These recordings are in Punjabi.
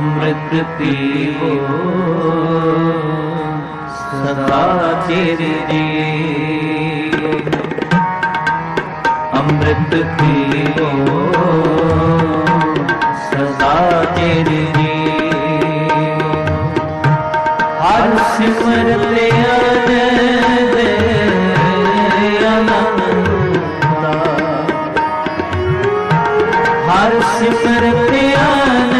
ਅੰਮ੍ਰਿਤ ਪੀਵੋ। ਸਦਾ ਚਿਰ ਜੀਵੋ ਅੰਮ੍ਰਿਤ ਪੀਵੋ। ਸਦਾ ਤੇਰੇ ਜੀਵੋ ਹਰ ਸਿਮਰਤ ਆਨੰਦ ਅਨੰਤਾ ਹਰ ਸਿਮਰਤ ਆਨੰਦ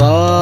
Bye.